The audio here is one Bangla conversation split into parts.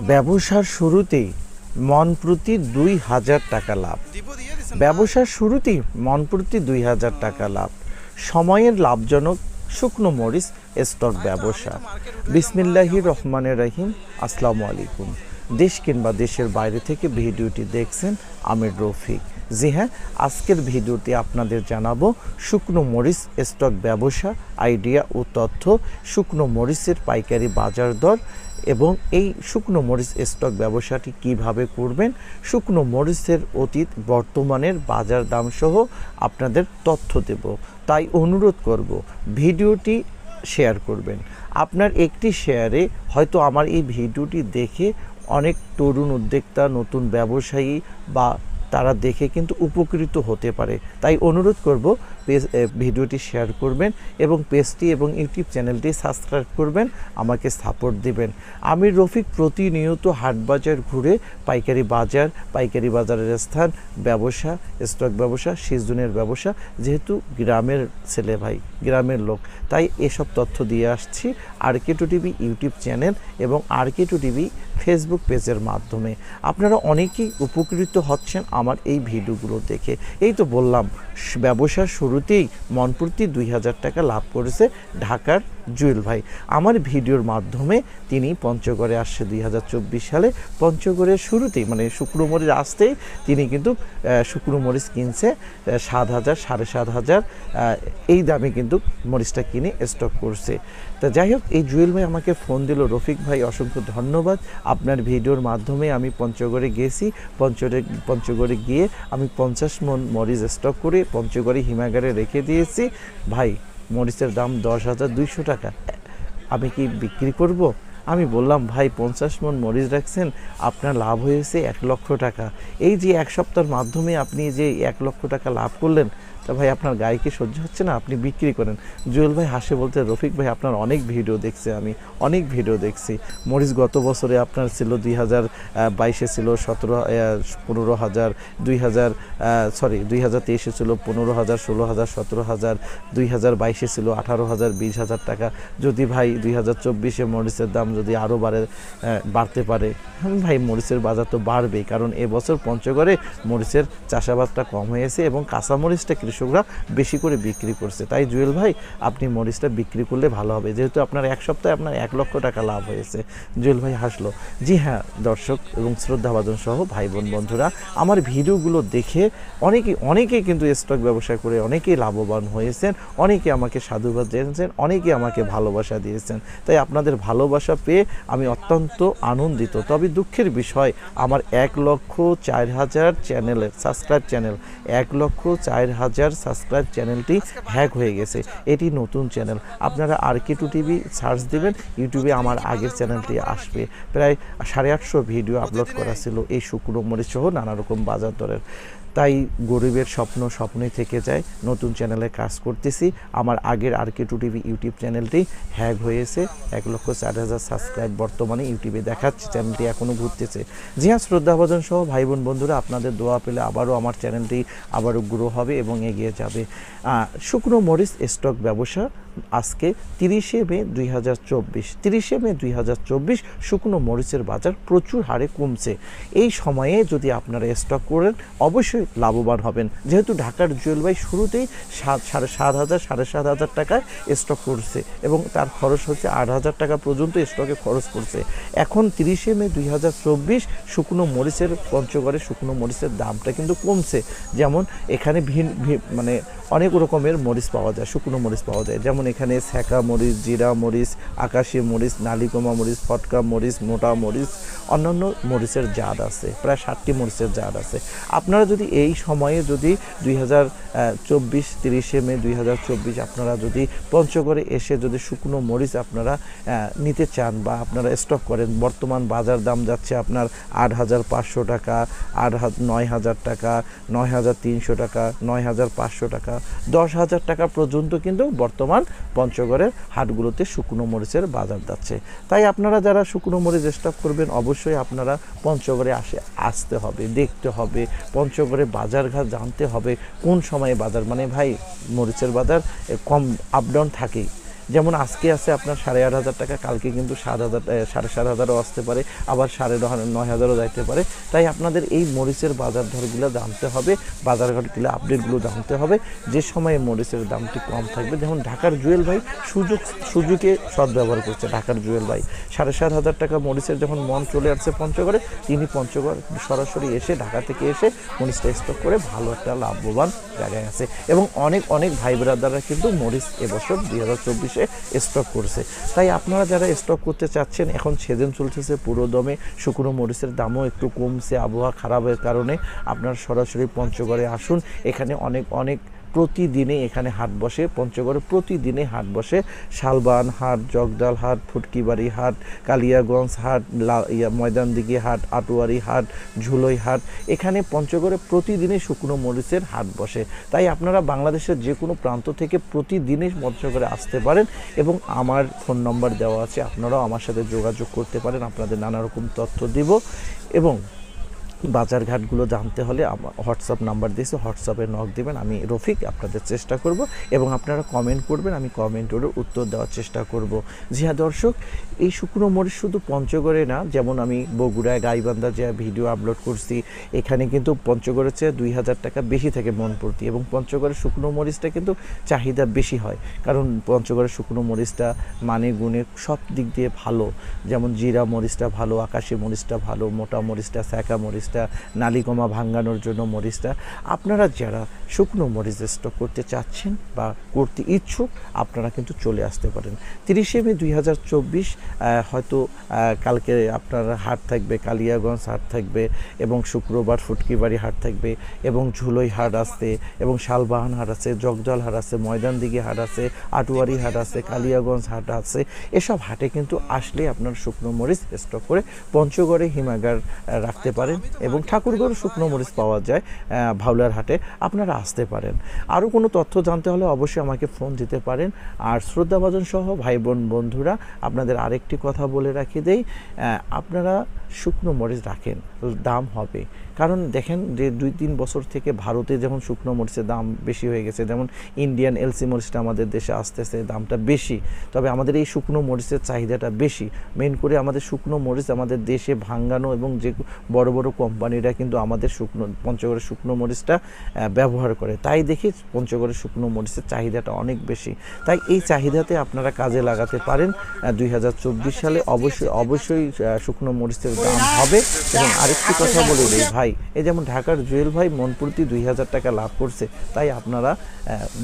ব্যবসার শুরুতেই মন প্রতি দুই হাজার টাকা লাভ। ব্যবসার শুরুতেই মন প্রতি দুই হাজার টাকা লাভ। সময়ের লাভজনক শুকনো মরিচ, স্টক ব্যবসা। বিসমিল্লাহি রহমানের রহিম। আসসালামু আলাইকুম। দেশ কিংবা দেশের বাইরে থেকে ভিডিওটি দেখছেন আমির রফিক। জি হ্যাঁ আজকের ভিডিওতে আপনাদের জানাব শুকনো মরিচ স্টক ব্যবসা, আইডিয়া ও তথ্য, শুকনো মরিচের পাইকারি বাজার দর এবং এই শুকনো মরিচ স্টক ব্যবসাটি কীভাবে করবেন, শুকনো মরিচের অতীত, বর্তমানের বাজার দাম সহ আপনাদের তথ্য দেব। তাই অনুরোধ করব, ভিডিওটি শেয়ার করবেন। আপনার একটি শেয়ারে হয়তো আমার এই ভিডিওটি দেখে অনেক তরুণ উদ্যোক্তা, নতুন ব্যবসায়ী বা তারা দেখে কিন্তু উপকৃত হতে পারে। তাই অনুরোধ করব, পেজ ভিডিওটি শেয়ার করবেন এবং পেজটি এবং ইউটিউব চ্যানেলটি সাবস্ক্রাইব করবেন, আমাকে সাপোর্ট দিবেন। আমি রফিক প্রতিনিয়ত হাট বাজার ঘুরে পাইকারি বাজার, পাইকারি বাজারের স্থান, ব্যবসা, স্টক ব্যবসা, সিজনের ব্যবসা, যেহেতু গ্রামের ছেলে ভাই, গ্রামের লোক, তাই এসব তথ্য দিয়ে আসছি। R K two TV YouTube channel এবং R K two TV Facebook পেজের মাধ্যমে। আপনারা অনেকেই উপকৃত হচ্ছেন আমার এই ভিডিওগুলো দেখে। এই তো বললাম ব্যবসার শুরুতেই মনপ্রতি দুই হাজার টাকা লাভ করেছে ঢাকার জুয়েল ভাই। আমার ভিডিওর মাধ্যমে তিনি পঞ্চগড়ে আসছে দুই হাজার চব্বিশ সালে। পঞ্চগড়ের শুরুতেই মানে শুক্রো মরিচ আসতেই তিনি কিন্তু আহ, শুকনো মরিচ কিনছে সাত হাজার সাড়ে সাত হাজার এই দামে কিন্তু মরিচটা কিনে স্টক করছে। তা যাই হোক এই জুয়েল ভাই আমাকে ফোন দিল রফিক ভাই অসংখ্য ধন্যবাদ। আপনার ভিডিওর মাধ্যমে আমি পঞ্চগড়ে গেছি। পঞ্চগড়ে পঞ্চগড়ে গিয়ে আমি পঞ্চাশ মন মরিচ স্টক করে পঞ্চগড়ে হিমাগারে রেখে দিয়েছি। ভাই মরিচের দাম দশ হাজার দুইশো টাকা। আমি কি বিক্রি করব? আমি বললাম, ভাই, পঞ্চাশ মন মরিচ রাখছেন, আপনার লাভ হয়েছে এক লক্ষ টাকা। এই যে এক সপ্তাহের মাধ্যমে আপনি যে এক লক্ষ টাকা লাভ করলেন তা ভাই, আপনার গায়ে কি সহ্য হচ্ছে না? আপনি বিক্রি করেন। জুয়েল ভাই হাসে বলতে, রফিক ভাই, আপনার অনেক ভিডিও দেখছি আমি, অনেক ভিডিও দেখছি। মরিচ গত বছরে আপনার ছিল দুই হাজার বাইশে ছিল সতেরো পনেরো হাজার, দুই হাজার সরি, দুই হাজার তেইশে ছিল পনেরো হাজার, ষোলো হাজার, সতেরো হাজার, দুই হাজার বাইশে ছিল আঠারো হাজার, বিশ হাজার টাকা। যদি ভাই, দুই হাজার চব্বিশে মরিচের দাম যদি আরও বাড়ে বাড়তে পারে? ভাই, মরিচের বাজার তো বাড়বেই, কারণ এবছর পঞ্চগড়ে মরিচের চাষাবাদটা কম হয়েছে এবং কাঁচা মরিচটা কৃষকরা বেশি করে বিক্রি করছে। তাই জুয়েল ভাই, আপনি মরিচটা বিক্রি করলে ভালো হবে। যেহেতু আপনার এক সপ্তাহে আপনার এক লক্ষ টাকা লাভ হয়েছে। জুয়েল ভাই হাসলো। জি হ্যাঁ দর্শক এবং শ্রদ্ধাভাজন সহ ভাই বোন বন্ধুরা, আমার ভিডিওগুলো দেখে অনেকে অনেকেই কিন্তু স্টক ব্যবসা করে অনেকেই লাভবান হয়েছেন, অনেকে আমাকে সাধুবাদ জানিয়েছেন অনেকে আমাকে ভালোবাসা দিয়েছেন। তাই আপনাদের ভালোবাসা পেয়ে আমি অত্যন্ত আনন্দিত। তবে দুঃখের বিষয়, আমার এক লক্ষ চার হাজার চ্যানেলের সাবস্ক্রাইব চ্যানেল এক লক্ষ চার হাজার সাবস্ক্রাইব চ্যানেলটি হ্যাক হয়ে গেছে। এটি নতুন চ্যানেল আপনারা R K two TV search দেবেন ইউটিউবে আমার আগের চ্যানেলটি আসবে। প্রায় সাড়ে আটশো ভিডিও আপলোড করা ছিল এই শুকনো মরিচ সহ নানা রকম বাজার দরের। তাই গরিবের স্বপ্ন স্বপ্নই থেকে যায়। নতুন চ্যানেলে কাজ করতেছি। আমার আগের R K two TV YouTube চ্যানেলটি হ্যাক হয়েছে। এক লক্ষ চার হাজার সাবস্ক্রাইব বর্তমানে ইউটিউবে দেখাচ্ছে। চ্যানেলটি এখনও ঘুরতেছে। জি হ্যাঁ শ্রদ্ধাভাজন সহ ভাই বোন বন্ধুরা, আপনাদের দোয়া পেলে আবারও আমার চ্যানেলটি আবারও গ্রো হবে এবং এগিয়ে যাবে। শুকনো মরিচ, স্টক, ব্যবসা আজকে তিরিশে মে দুই হাজার চব্বিশ। তিরিশে মে দুই হাজার চব্বিশ শুকনো মরিচের বাজার প্রচুর হারে কমছে। এই সময়ে যদি আপনারা স্টক করেন, অবশ্যই লাভবান হবেন। যেহেতু ঢাকার জুয়েলবাই শুরুতেই সাত, সাড়ে সাত হাজার, সাড়ে সাত হাজার টাকায় স্টক করছে এবং তার খরচ হচ্ছে আট হাজার টাকা পর্যন্ত স্টকে খরচ করছে। এখন তিরিশে মে দুই হাজার চব্বিশ শুকনো মরিচের পঞ্চগড়ে শুকনো মরিচের দামটা কিন্তু কমছে। যেমন এখানে ভিন মানে অনেক রকমের মরিচ পাওয়া যায়, শুকনো মরিচ পাওয়া যায়। যেমন এখানে ছ্যাঁকা মরিচ, জিরা মরিচ, আকাশি মরিচ, নালিকমা মরিচ, ফটকা মরিচ, মোটা মরিচ, অন্যান্য মরিচের জাত আছে, প্রায় ষাটটি মরিচের জাত আছে। আপনারা যদি এই সময়ে যদি দুই হাজার চব্বিশ, তিরিশে মে দুই হাজার চব্বিশ আপনারা যদি পঞ্চগড়ে এসে যদি শুকনো মরিচ আপনারা নিতে চান বা আপনারা স্টক করেন, বর্তমান বাজার দাম যাচ্ছে আপনার আট হাজার পাঁচশো টাকা, আট নয় হাজার টাকা, নয় হাজার তিনশো টাকা, নয় হাজার পাঁচশো টাকা, দশ হাজার টাকা পর্যন্ত কিন্তু বর্তমান পঞ্চগড়ের হাটগুলোতে শুকনো মরিচের বাজার যাচ্ছে। তাই আপনারা যারা শুকনো মরিচ স্টক করবেন, অবশ্যই আপনারা পঞ্চগড়ে আসে, আসতে হবে, দেখতে হবে, পঞ্চগড়ে বাজারঘাট জানতে হবে, কোন সময়ে বাজার। মানে ভাই, মরিচের বাজার কম আপ ডাউন থাকেই। যেমন আজকে আছে আপনার সাড়ে আট হাজার টাকা, কালকে কিন্তু সাত হাজার সাড়ে সাত হাজারও আসতে পারে, আবার সাড়ে নয় হাজারও যাইতে পারে। তাই আপনাদের এই মরিচের বাজার দরগুলো জানতে হবে বাজারঘাটগুলো আপডেটগুলো জানতে হবে। যে সময়ে মরিচের দামটি কম থাকবে, যেমন ঢাকার জুয়েল ভাই সুযোগ, সুযোগে সদ্ব্যবহার করছে ঢাকার জুয়েল ভাই। সাড়ে সাত হাজার টাকা মরিচের যখন মন চলে আসছে পঞ্চগড়ে, তিনি পঞ্চগড় সরাসরি এসে ঢাকা থেকে এসে মরিচটা স্টক করে ভালো একটা লাভবান জায়গায় আছে। এবং অনেক অনেক ভাই ব্রাদাররা কিন্তু মরিচ এবছর দুই হাজার চব্বিশে স্টক করছে। তাই আপনারা যারা স্টক করতে চাচ্ছেন, এখন সেদিন চলতেছে পুরো দমে। শুকনো মরিচের দামও একটু কমছে, আবহাওয়া খারাপের কারণে। আপনার সরাসরি পঞ্চগড়ে আসুন। এখানে অনেক অনেক প্রতিদিনে এখানে হাট বসে, পঞ্চগড়ে প্রতিদিনে হাট বসে। শালবান হাট, জগদাল হাট, ফুটকিবাড়ি হাট, কালিয়াগঞ্জ হাট, লা- ইয়া, ময়দানদিঘি হাট, আটোয়ারি হাট, ঝুলই হাট। এখানে পঞ্চগড়ে প্রতিদিনই শুকনো মরিচের হাট বসে। তাই আপনারা বাংলাদেশের যে কোনো প্রান্ত থেকে প্রতিদিনই পঞ্চগড়ে আসতে পারেন এবং আমার ফোন নম্বর দেওয়া আছে, আপনারাও আমার সাথে যোগাযোগ করতে পারেন। আপনাদের নানা রকম তথ্য দিব এবং বাজারঘাটগুলো জানতে হলে হোয়াটসঅ্যাপ নাম্বার দিয়েছে হোয়াটসঅ্যাপে নক দেবেন। আমি রফিক আপনাদের চেষ্টা করব এবং আপনারা কমেন্ট করবেন, আমি কমেন্টেরও উত্তর দেওয়ার চেষ্টা করব। জি হ্যাঁ দর্শক, এই শুকনো মরিচ শুধু পঞ্চগড়ে না, যেমন আমি বগুড়ায় গাইবান্ধা যে ভিডিও আপলোড করছি, এখানে কিন্তু পঞ্চগড়ের চেয়ে দুই হাজার টাকা বেশি থাকে মন প্রতি এবং পঞ্চগড়ের শুকনো মরিচটা কিন্তু চাহিদা বেশি হয়। কারণ পঞ্চগড়ের শুকনো মরিচটা মানে গুণে সব দিক দিয়ে ভালো। যেমন জিরা মরিচটা ভালো, আকাশি মরিচটা ভালো, মোটা মরিচটা, স্যাকা মরিচটা নালিকমা ভাঙানোর জন্য মরিচটা, আপনারা যারা শুকনো মরিচ স্টক করতে চাচ্ছেন বা করতে ইচ্ছুক, আপনারা কিন্তু চলে আসতে পারেন। তিরিশে মে দুই হাজার চব্বিশ হয়তো কালকে আপনার হাট থাকবে, কালিয়াগঞ্জ হাট থাকবে এবং শুক্রবার ফুটকিবাড়ি হাট থাকবে এবং ঝুলই হাট আছে এবং শালবাহান হাট আছে, জগজল হাট আছে, ময়দানদিঘি হাট আছে, আটুয়ারি হাট আছে, কালিয়াগঞ্জ হাট আছে। এসব হাটে কিন্তু আসলে আপনার শুকনো মরিচ স্টক করে পঞ্চগড়ে হিমাগার রাখতে পারেন এবং ঠাকুরগড় শুকনো মরিচ পাওয়া যায় ভাওলার হাটে। আপনারা আসতে পারেন। আরও কোনো তথ্য জানতে হলে অবশ্যই আমাকে ফোন দিতে পারেন। আর শ্রদ্ধাভাজন সহ ভাই বোন বন্ধুরা, আপনাদের আরেকটি কথা বলে রাখি দেই আপনারা শুকনো মরিচ রাখেন, দাম হবে। কারণ দেখেন যে দুই তিন বছর থেকে ভারতে যেমন শুকনো মরিচের দাম বেশি হয়ে গেছে, যেমন ইন্ডিয়ান এলসি মরিচটা আমাদের দেশে আসতেছে, দামটা বেশি। তবে আমাদের এই শুকনো মরিচের চাহিদাটা বেশি। মেন করে আমাদের শুকনো মরিচ আমাদের দেশে ভাঙ্গানো এবং যে বড় বড় কোম্পানিরা কিন্তু আমাদের শুকনো, পঞ্চগড়ের শুকনো মরিচটা ব্যবহার করে। তাই দেখি পঞ্চগড়ের শুকনো মরিচের চাহিদাটা অনেক বেশি। তাই এই চাহিদাতে আপনারা কাজে লাগাতে পারেন দুই হাজার চব্বিশ সালে অবশ্যই অবশ্যই শুকনো মরিচের দাম হবে। এবং আরেকটি কথা বলে দিই, ভাই, এই যেমন ঢাকার জুয়েল ভাই মন প্রতি দুই হাজার টাকা লাভ করছে, তাই আপনারা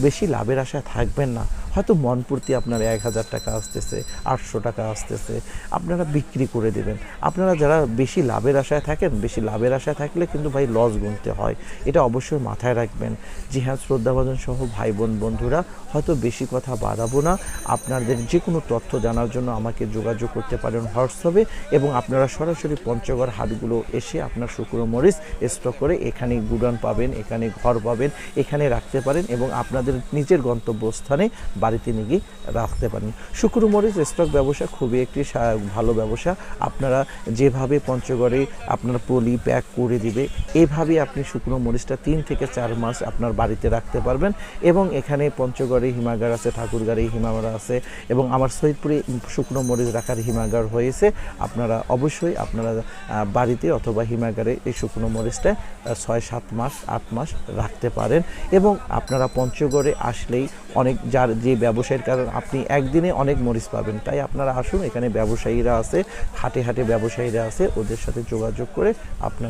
বেশি লাভের আশায় থাকবেন না। হয়তো মন প্রতি আপনার এক হাজার টাকা আসতেছে, আটশো টাকা আসতেছে, আপনারা বিক্রি করে দেবেন। আপনারা যারা বেশি লাভের আশায় থাকেন, বেশি লাভের আশায় থাকলে কিন্তু ভাই লস গুনতে হয়। এটা অবশ্যই মাথায় রাখবেন। জি হ্যাঁ শ্রদ্ধাভাজন সহ ভাই বোন বন্ধুরা, হয়তো বেশি কথা বাড়াবো না। আপনাদের যে কোনো তথ্য জানার জন্য আমাকে যোগাযোগ করতে পারেন হোয়াটসঅ্যাপে এবং আপনারা সরাসরি পঞ্চগড় হাটগুলো এসে আপনার শুকনো মরিচ স্টক করে এখানে গুডান পাবেন, এখানে ঘর পাবেন, এখানে রাখতে পারেন এবং আপনাদের নিজের গন্তব্যস্থানে বাড়িতে নিয়ে গিয়ে রাখতে পারেন। শুকনো মরিচ স্টক ব্যবসা খুবই একটি ভালো ব্যবসা। আপনারা যেভাবে পঞ্চগড়ে আপনার পলি প্যাক করে দিবে। এইভাবে আপনি শুকনো মরিচটা তিন থেকে চার মাস আপনার বাড়িতে রাখতে পারবেন এবং এখানে পঞ্চগড়ে হিমাগার আছে, ঠাকুরগাড়ে হিমাগার আছে এবং আমার সৈয়দপুরে শুকনো মরিচ রাখার হিমাগার হয়েছে। আপনারা অবশ্যই আপনারা বাড়িতে অথবা হিমাগারে এই শুকনো মরিচটা ছয়, সাত মাস, আট মাস রাখতে পারেন এবং আপনারা পঞ্চগড়ে আসলেই অনেক যার যে ব্যবসায়ীর কারণ, আপনি একদিনে অনেক মরিচ পাবেন। তাই আপনারা আসুন, এখানে ব্যবসায়ীরা আছে, হাটে হাটে ব্যবসায়ীরা আছে, ওদের সাথে যোগাযোগ করে আপনারা